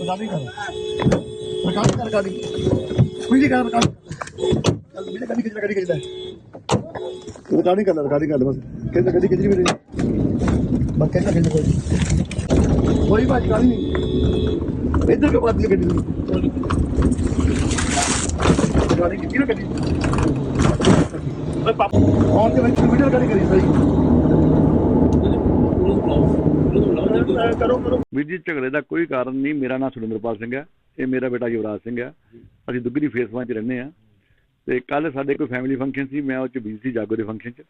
Recording ਕਰ। Recording ਕਰ recording ਕੋਈ ਨਹੀਂ ਕਰ ਰਿਕਾਰਡਿੰਗ ਚੱਲ ਮੇਰੇ ਗੱਡੀ ਕਿੱਥੇ ਗੱਡੀ ਕਿੱਥੇ ਰਿਕਾਰਡਿੰਗ ਕਰ ਰਿਕਾਰਡਿੰਗ ਕਰ ਬਸ। ਕਿੱਥੇ ਗੱਡੀ ਕਿੱਥੇ ਮੇਰੇ ਬਸ ਕਿੱਥੇ ਕਿੱਥੇ ਕੋਈ ਕੋਈ ਬਾਤ ਗੱਲ ਨਹੀਂ। ਇੱਧਰ ਕੇ ਬਾਤ ਨਹੀਂ ਗੱਡੀ ਰਿਕਾਰਡਿੰਗ ਕਿੱਥੇ ਗੱਡੀ? ਓਏ ਪਾਪਾ। ਆਨ ਕੇ ਵਿੱਚ ਵੀਡੀਓ ਰਿਕਾਰਡਿੰਗ ਕਰੀ ਕਰੋ ਕਰੋ। ਵੀਰ ਜੀ, ਝਗੜੇ ਦਾ ਕੋਈ ਕਾਰਨ ਨਹੀਂ। ਮੇਰਾ ਨਾਮ ਸੁਰਿੰਦਰਪਾਲ ਸਿੰਘ ਹੈ। ਇਹ ਮੇਰਾ ਬੇਟਾ ਯੁਵਰਾਜ ਸਿੰਘ ਹੈ। ਅਸੀਂ ਦੁੱਗਰੀ ਫੇਸ 1 ਚ ਰਹਿੰਦੇ ਆ ਤੇ ਕੱਲ ਸਾਡੇ ਕੋਈ ਫੈਮਿਲੀ ਫੰਕਸ਼ਨ ਸੀ। ਮੈਂ ਉਹ ਚ ਬਿਜ਼ੀ ਸੀ ਜਾਗੋ ਦੇ ਫੰਕਸ਼ਨ ਚ।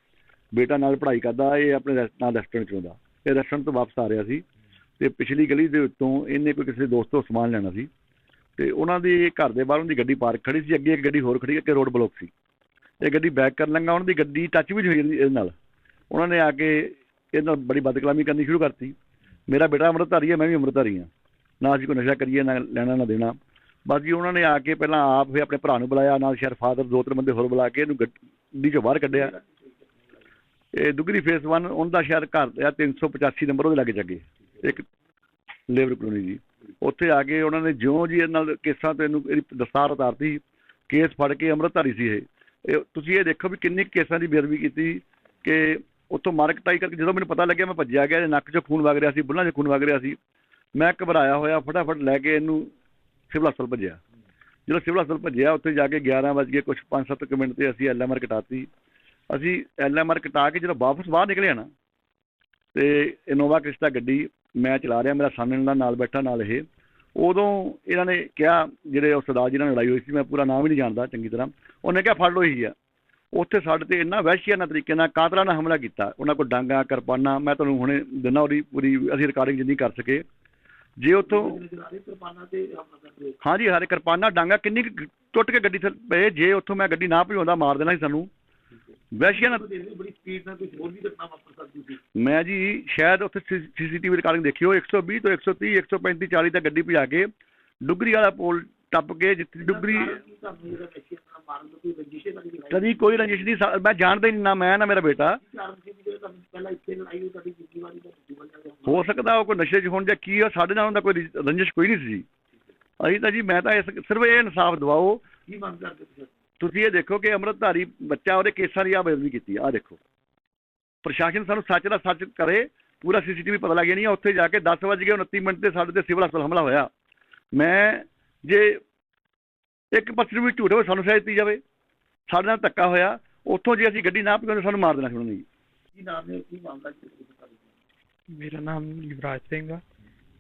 ਬੇਟਾ ਨਾਲ ਪੜ੍ਹਾਈ ਕਰਦਾ। ਇਹ ਆਪਣੇ ਰੈਸ- ਨਾਲ ਰੈਸਟੋਰੈਂਟ ਚਲਾਉਂਦਾ ਇਹ ਰੈਸਟੋਰੈਂਟ ਤੋਂ ਵਾਪਸ ਆ ਰਿਹਾ ਸੀ। ਤੇ ਪਿਛਲੀ ਗਲੀ ਦੇ ਉੱਤੋਂ ਇਹਨੇ ਕੋਈ ਕਿਸੇ ਦੋਸਤ ਤੋਂ ਸਮਾਨ ਲੈਣਾ ਸੀ। ਤੇ ਉਹਨਾਂ ਦੀ ਘਰ ਦੇ ਬਾਹਰੋਂ ਦੀ ਗੱਡੀ ਪਾਰਕ ਖੜੀ ਸੀ। ਅੱਗੇ ਇੱਕ ਗੱਡੀ ਹੋਰ ਖੜੀ ਕਿ ਰੋਡ ਬਲੌਕ ਸੀ। ਇਹ ਗੱਡੀ ਬੈਕ ਕਰਨ ਲੱਗਾ। ਉਹਨਾਂ ਦੀ ਗੱਡੀ ਟੱਚ ਵੀ ਹੋਈ ਇਹਦੇ- ਇਹਦੇ ਨਾਲ। ਉਹਨਾਂ ਨੇ ਆ ਕੇ ਇਹਦੇ ਨਾਲ ਬੜੀ ਬਦਕਲਾਮੀ ਕਰਨੀ ਸ਼ੁਰੂ ਕਰਤੀ। ਮੇਰਾ ਬੇਟਾ ਅੰਮ੍ਰਿਤਧਾਰੀ ਹੈ, ਮੈਂ ਵੀ ਅੰਮ੍ਰਿਤਧਾਰੀ ਹਾਂ। ਨਾ ਅਸੀਂ ਕੋਈ ਨਸ਼ਾ ਕਰੀਏ, ਨਾ ਲੈਣਾ, ਨਾ ਦੇਣਾ। ਬਸ ਜੀ ਉਹਨਾਂ ਨੇ ਆ ਕੇ ਪਹਿਲਾਂ ਆਪ ਫਿਰ ਆਪਣੇ ਭਰਾ ਨੂੰ ਬੁਲਾਇਆ, ਨਾਲ ਸ਼ਾਇਦ ਫਾਦਰ ਦੋ ਤਿੰਨ ਬੰਦੇ ਹੋਰ ਬੁਲਾ ਕੇ ਇਹਨੂੰ ਗੱਡੀ ਚੋਂ ਬਾਹਰ ਕੱਢਿਆ। ਇਹ ਦੁਗਰੀ ਫੇਸ 1 ਉਹਦਾ ਦਾ ਸ਼ਾਇਦ ਘਰ ਆ 385 ਨੰਬਰ ਉਹਦੇ ਲਾਗੇ ਚੱਗੇ ਇੱਕ ਲੇਬਰ ਕਲੋਨੀ ਜੀ। ਉੱਥੇ ਆ ਕੇ ਉਹਨਾਂ ਨੇ ਜਿਉਂ ਜੀ ਇਹਨਾਂ ਨਾਲ ਕੇਸਾਂ ਤੇ ਇਹਨੂੰ ਇਹਦੀ ਦਸਤਾਰ ਉਤਾਰਤੀ, ਕੇਸ ਫੜ ਕੇ ਅੰਮ੍ਰਿਤਧਾਰੀ ਸੀ ਇਹ। ਇਹ ਤੁਸੀਂ ਇਹ ਦੇਖੋ ਵੀ ਕਿੰਨੇ ਕੁ ਕੇਸਾਂ ਦੀ ਬੇਅਦਬੀ ਕੀਤੀ ਕਿ ਉੱਥੋਂ ਮਾਰ ਕਟਾਈ ਕਰਕੇ ਜਦੋਂ ਮੈਨੂੰ ਪਤਾ ਲੱਗਿਆ ਮੈਂ ਭੱਜਿਆ ਗਿਆ, ਇਹਦੇ ਨੱਕ 'ਚੋਂ ਖੂਨ ਵਗ ਰਿਹਾ ਸੀ, ਬੁੱਲਾਂ 'ਚੋਂ ਖੂਨ ਵਗ ਰਿਹਾ ਸੀ। ਮੈਂ ਘਬਰਾਇਆ ਹੋਇਆ, ਫਟਾਫਟ ਲੈ ਕੇ ਇਹਨੂੰ ਸਿਵਲ ਹਸਪਤਾਲ ਭੱਜਿਆ। ਜਦੋਂ ਸਿਵਲ ਹਸਪਤਾਲ ਭੱਜਿਆ, ਉੱਥੇ ਜਾ ਕੇ 11 ਵਜੇ ਕੁਝ 5-7 ਮਿੰਟ ਤੇ ਅਸੀਂ ਐਲਐਮਆਰ ਕਟਾਤੀ। ਅਸੀਂ ਐਲਐਮਆਰ ਕਟਾ ਕੇ ਜਦੋਂ ਵਾਪਸ ਬਾਹਰ ਨਿਕਲੇ ਨਾ, ਤੇ ਇਨੋਵਾ ਕ੍ਰਿਸਟਾ ਗੱਡੀ ਮੈਂ ਚਲਾ ਰਿਹਾ, ਮੇਰਾ ਸਾਹਮਣੇ ਦਾ ਨਾਲ ਬੈਠਾ, ਨਾਲ ਇਹ। ਉਦੋਂ ਇਹਨਾਂ ਨੇ ਕਿਹਾ, ਜਿਹੜੇ ਉਹ ਸਰਦਾਰ ਜੀ ਨਾਲ ਲੜਾਈ ਹੋਈ ਸੀ, ਮੈਂ ਪੂਰਾ ਨਾਮ ਹੀ ਨਹੀਂ ਜਾਣਦਾ, ਚੰਗੀ ਤਰ੍ਹਾਂ। ਉਹਨੇ ਕਿਹਾ, ਫੜ ਲਓ ਹੀ ਆ। ਉੱਥੇ ਸਾਡੇ ਤੇ ਇੰਨਾ ਵਹਿਸ਼ੀਆਨਾ ਤਰੀਕੇ ਨਾਲ ਕਾਤਲਾਨਾ ਹਮਲਾ ਕੀਤਾ ਉਹਨਾਂ ਕੋਲ ਡਾਂਗਾ ਕਿਰਪਾਨਾਂ ਮੈਂ ਤੁਹਾਨੂੰ ਹੁਣੇ ਦਿਨਾ ਉਹਦੀ ਪੂਰੀ ਅਸੀਂ ਰਿਕਾਰਡਿੰਗ ਜਿੰਨੀ ਕਰ ਸਕੇ ਜੇ ਉੱਥੋਂ ਹਾਂਜੀ ਹਰੇ ਕਿਰਪਾਨਾਂ ਡਾਂਗਾ ਕਿੰਨੀ ਕੁ ਟੁੱਟ ਕੇ ਗੱਡੀ ਪਏ ਜੇ ਉੱਥੋਂ ਮੈਂ ਗੱਡੀ ਨਾ ਭਜਾਉਂਦਾ ਮਾਰ ਦੇਣਾ ਸੀ ਸਾਨੂੰ ਵਹਿਸ਼ੀਆਨਾ ਬੜੀ ਸਪੀਡ ਨਾਲ ਕੁਝ ਹੋਰ ਵੀ ਘਟਨਾ ਵਾਪਰ ਸਕਦੀ ਸੀ ਮੈਂ ਜੀ ਸ਼ਾਇਦ ਉੱਥੇ ਸੀਸੀਟੀਵੀ ਰਿਕਾਰਡਿੰਗ ਦੇਖਿਓ 120 ਤੋਂ 130 135 40 ਤੱਕ ਗੱਡੀ ਭਜਾ ਕੇ ਡੁਗਰੀ ਵਾਲਾ ਪੁਲ ਟੱਪ ਕੇ ਜਿੱਥੇ ਡੁਗਰੀ ਕਦੀ ਕੋਈ ਰੰਜਿਸ਼ ਨਹੀਂ ਸਾ- ਮੈਂ ਜਾਣਦਾ ਹੀ ਨਹੀਂ ਨਾ ਮੈਂ ਨਾ ਮੇਰਾ ਬੇਟਾ। ਹੋ ਸਕਦਾ ਉਹ ਕੋਈ ਨਸ਼ੇ 'ਚ ਹੋਣ ਜਾਂ ਕੀ ਆ ਸਾਡੇ ਨਾਲ ਉਹਦਾ ਕੋਈ ਰਿ- ਰੰਜਿਸ਼ ਕੋਈ ਨਹੀਂ ਸੀ। ਅਸੀਂ ਤਾਂ ਜੀ ਮੈਂ ਤਾਂ ਇਸ ਸਿਰਫ ਇਹ ਇਨਸਾਫ ਦਿਵਾਓ। ਕੀ ਤੁਸੀਂ? ਇਹ ਦੇਖੋ ਕਿ ਅੰਮ੍ਰਿਤਧਾਰੀ ਬੱਚਾ ਉਹਦੇ ਕੇਸਾਂ ਦੀ ਆ ਬੇਦਬੀ ਕੀਤੀ ਆ ਦੇਖੋ। ਪ੍ਰਸ਼ਾਸਨ ਸਾਨੂੰ ਸੱਚ ਦਾ ਸੱਚ ਕਰੇ ਪੂਰਾ ਸੀਸੀਟੀਵੀ ਪਤਾ ਲੱਗ ਜਾਣੀ ਆ ਉੱਥੇ ਜਾ ਕੇ 10 ਵਜੇ 29 ਮਿੰਟ ਤੇ ਸਾਡੇ ਤੇ ਸਿਵਲ ਹਸਪਤਾਲ ਹਮਲਾ ਹੋਇਆ। ਮੈਂ ਜੇ ਇੱਕ ਪਰਸੈਂਟ ਵੀ ਝੂਠ ਹੋਵੇ ਸਾਨੂੰ ਸਜ਼ਾ ਦਿੱਤੀ ਜਾਵੇ ਸਾਡੇ ਨਾਲ ਧੱਕਾ ਹੋਇਆ ਉੱਥੋਂ ਜੇ ਅਸੀਂ ਗੱਡੀ ਨਾ ਪਹੁੰਚੇ ਸਾਨੂੰ ਮਾਰ ਦੇਣਾ ਸੀ ਉਹਨਾਂ ਨੇ ਜੀ ਕੀ ਨਾਮ ਹੈ ਕੀ ਮਾਮਲਾ ਮੇਰਾ ਨਾਮ ਯੁਵਰਾਜ ਸਿੰਘ ਆ।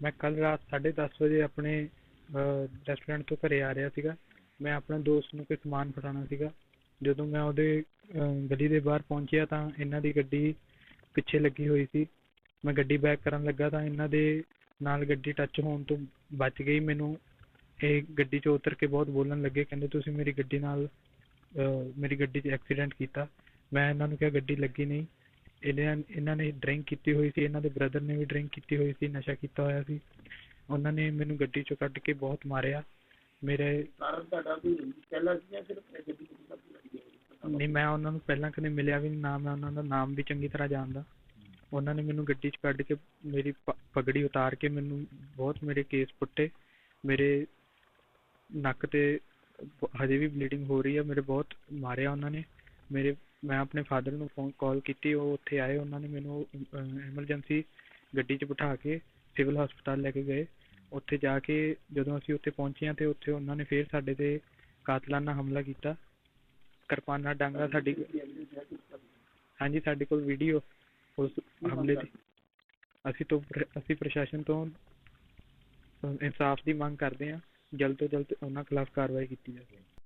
ਮੈਂ ਕੱਲ ਰਾਤ 10:30 ਵਜੇ ਆਪਣੇ ਰੈਸਟੋਰੈਂਟ ਤੋਂ ਘਰੇ ਆ ਰਿਹਾ ਸੀਗਾ। ਮੈਂ ਆਪਣੇ ਦੋਸਤ ਨੂੰ ਕੋਈ ਸਮਾਨ ਫੜਾਉਣਾ ਸੀਗਾ। ਜਦੋਂ ਮੈਂ ਉਹਦੇ ਗਲੀ ਦੇ ਬਾਹਰ ਪਹੁੰਚਿਆ ਤਾਂ ਇਹਨਾਂ ਦੀ ਗੱਡੀ ਪਿੱਛੇ ਲੱਗੀ ਹੋਈ ਸੀ। ਮੈਂ ਗੱਡੀ ਬੈਕ ਕਰਨ ਲੱਗਾ ਤਾਂ ਇਹਨਾਂ ਦੇ ਨਾਲ ਗੱਡੀ ਟੱਚ ਹੋਣ ਤੋਂ ਬਚ ਗਈ। ਮੈਨੂੰ ਇਹ ਗੱਡੀ 'ਚੋਂ ਉਤਰ ਕੇ ਬਹੁਤ ਬੋਲਣ ਲੱਗੇ ਕਹਿੰਦੇ ਤੁਸੀਂ ਮੇਰੀ ਗੱਡੀ ਨਾਲ ਮੇਰੀ ਗੱਡੀ 'ਚ ਐਕਸੀਡੈਂਟ ਕੀਤਾ। ਮੈਂ ਇਹਨਾਂ ਨੂੰ ਕਿਹਾ ਗੱਡੀ ਲੱਗੀ ਨਹੀਂ। ਇਹਨਾਂ ਇਹਨਾਂ ਨੇ ਡਰਿੰਕ ਕੀਤੀ ਹੋਈ ਸੀ ਇਹਨਾਂ ਦੇ ਬ੍ਰਦਰ ਨੇ ਵੀ ਡਰਿੰਕ ਕੀਤੀ ਹੋਈ ਸੀ ਨਸ਼ਾ ਕੀਤਾ ਹੋਇਆ ਸੀ। ਉਹਨਾਂ ਨੇ ਮੈਨੂੰ ਗੱਡੀ ਚੋਂ ਕੱਢ ਕੇ ਬਹੁਤ ਮਾਰਿਆ। ਮੇਰੇ ਕਾਰਨ ਤੁਹਾਡਾ ਪਹਿਲਾਂ ਸੀ ਜਾਂ ਸਿਰਫ ਗੱਡੀ ਨਹੀਂ ਮੈਂ ਉਹਨਾਂ ਨੂੰ ਪਹਿਲਾਂ ਕਦੇ ਮਿਲਿਆ ਵੀ ਨਹੀਂ ਨਾ ਮੈਂ ਉਹਨਾਂ ਦਾ ਨਾਮ ਵੀ ਚੰਗੀ ਤਰ੍ਹਾਂ ਜਾਣਦਾ। ਉਹਨਾਂ ਨੇ ਮੈਨੂੰ ਗੱਡੀ 'ਚ ਕੱਢ ਕੇ ਮੇਰੀ ਪਗੜੀ ਉਤਾਰ ਕੇ ਮੈਨੂੰ ਬਹੁਤ ਮੇਰੇ ਕੇਸ ਪੁੱਟੇ। ਮੇਰੇ ਨੱਕ ਤੇ ਹਜੇ ਵੀ ਬਲੀਡਿੰਗ ਹੋ ਰਹੀ ਹੈ ਮੇਰੇ ਬਹੁਤ ਮਾਰਿਆ ਉਹਨਾਂ ਨੇ। ਮੇਰੇ, ਮੈਂ ਆਪਣੇ ਫਾਦਰ ਨੂੰ ਫੋਨ ਕਾਲ ਕੀਤੀ, ਉਹ ਉੱਥੇ ਆਏ, ਉਹਨਾਂ ਨੇ ਮੈਨੂੰ ਐਮਰਜੈਂਸੀ ਗੱਡੀ 'ਚ ਬਿਠਾ ਕੇ ਸਿਵਲ ਹਸਪਤਾਲ ਲੈ ਕੇ ਗਏ। ਉੱਥੇ ਜਾ ਕੇ ਜਦੋਂ ਅਸੀਂ ਉੱਥੇ ਪਹੁੰਚੇ ਹਾਂ ਤੇ ਉੱਥੇ ਉਹਨਾਂ ਨੇ ਫੇਰ ਸਾਡੇ ਤੇ ਕਾਤਲਾਨਾ ਹਮਲਾ ਕੀਤਾ। ਕਿਰਪਾਨਾਂ ਡਾਂਗਾ ਸਾਡੀ ਹਾਂਜੀ, ਸਾਡੇ ਕੋਲ ਵੀਡੀਓ ਉਸ ਹਮਲੇ ਦੀ। ਅਸੀਂ ਤੋਂ, ਅਸੀਂ ਪ੍ਰਸ਼ਾਸਨ ਤੋਂ ਇਨਸਾਫ ਦੀ ਮੰਗ ਕਰਦੇ ਹਾਂ। ਜਲਦ ਤੋਂ ਜਲਦ ਉਹਨਾਂ ਖਿਲਾਫ ਕਾਰਵਾਈ ਕੀਤੀ ਜਾਵੇ